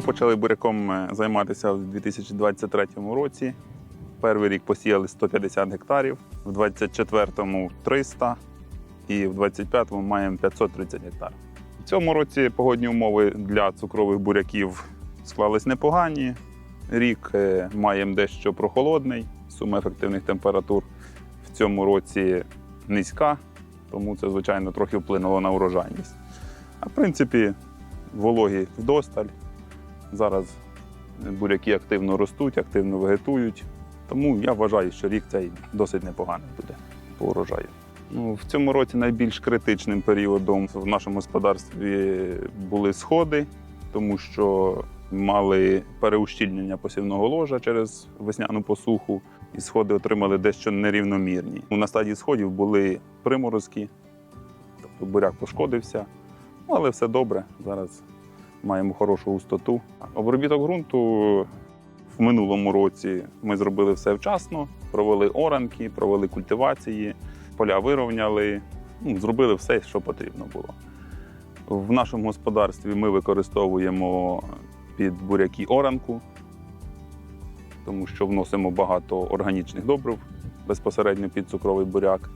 почали буряком е, займатися в 2023 році. Перший рік посіяли 150 гектарів, в 24-му 300 і в 25-му маємо 530 гектарів. В цьому році погодні умови для цукрових буряків склались непогані. Рік е, маємо дещо прохолодний, сума ефективних температур в цьому році низька, тому це, звичайно, трохи вплинуло на урожайність. А в принципі, вологі вдосталь. Зараз буряки активно ростуть, активно вегетують. Тому я вважаю, що рік цей досить непоганий буде по урожаю. Ну, в цьому році найбільш критичним періодом в нашому господарстві були сходи, тому що мали переущільнення посівного ложа через весняну посуху, і сходи отримали дещо нерівномірні. На стадії сходів були приморозки, тобто буряк пошкодився, Ну, але все добре. Зараз маємо хорошу густоту. Обробіток ґрунту в минулому році ми зробили все вчасно, провели оранки, провели культивації, поля вирівняли, ну, зробили все, що потрібно було. В нашому господарстві ми використовуємо під буряки оранку, тому що вносимо багато органічних добрив безпосередньо під цукровий буряк,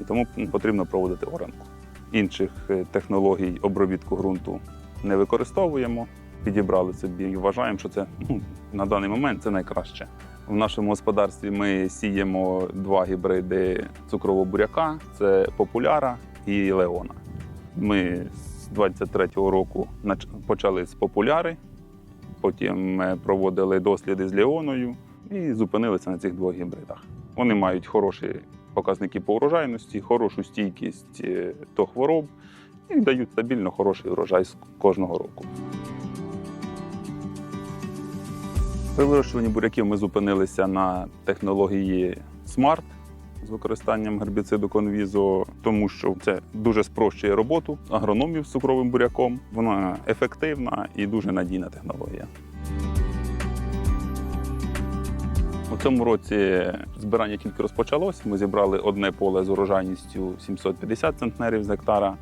і тому потрібно проводити оранку. Інших е, технологій обробітку ґрунту не використовуємо. Підібрали собі і вважаємо, що це ну, на даний момент це найкраще. В нашому господарстві ми сіємо два гібриди цукрового буряка: це популяра і леона. Ми з 23-го року почали з популяри, потім проводили досліди з леоною і зупинилися на цих двох гібридах. Вони мають хороші показники по урожайності, хорошу стійкість е, до хвороб і дають стабільно хороший урожай з кожного року. При вирощуванні буряків ми зупинилися на технології SMART з використанням гербіциду конвізо, тому що це дуже спрощує роботу агрономів з цукровим буряком. Вона ефективна і дуже надійна технологія. У цьому році збирання тільки розпочалось. Ми зібрали одне поле з урожайністю 750 центнерів з гектара.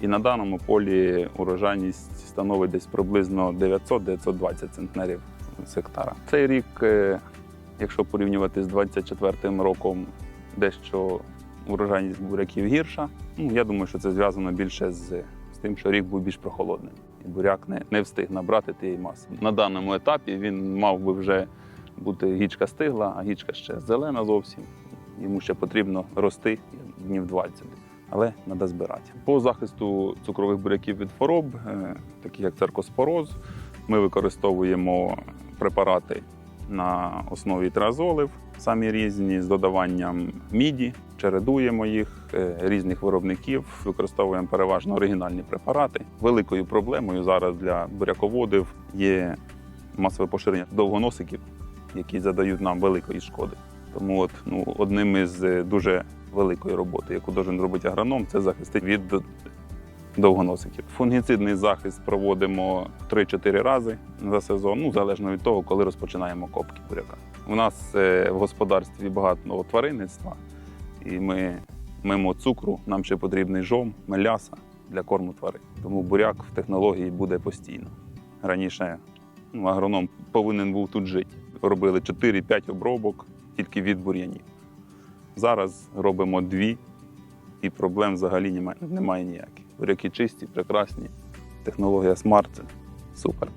І на даному полі урожайність становить десь приблизно 900-920 центнерів з гектара. Цей рік, е, якщо порівнювати з 24 роком, дещо урожайність буряків гірша. Ну, я думаю, що це зв'язано більше з, з тим, що рік був більш прохолодним. І буряк не, не встиг набрати тієї маси. На даному етапі він мав би вже бути гічка стигла, а гічка ще зелена зовсім. Йому ще потрібно рости днів 20 але треба збирати. По захисту цукрових буряків від хвороб, е, такі як церкоспороз, ми використовуємо препарати на основі тразолів, самі різні з додаванням міді, чередуємо їх е, різних виробників, використовуємо переважно оригінальні препарати. Великою проблемою зараз для буряководів є масове поширення довгоносиків, які задають нам великої шкоди. Тому от, ну, одним із е, дуже великої роботи, яку должен робити агроном, це захистити від довгоносиків. Фунгіцидний захист проводимо 3-4 рази за сезон, ну залежно від того, коли розпочинаємо копки буряка. У нас е, в господарстві багато тваринництва, і ми мимо цукру нам ще потрібний жом, меляса для корму тварин. Тому буряк в технології буде постійно. Раніше ну, агроном повинен був тут жити. Робили 4-5 обробок тільки від бур'янів. Зараз робимо дві, і проблем взагалі немає, немає ніяких. Буряки чисті, прекрасні. Технологія смарт це супер.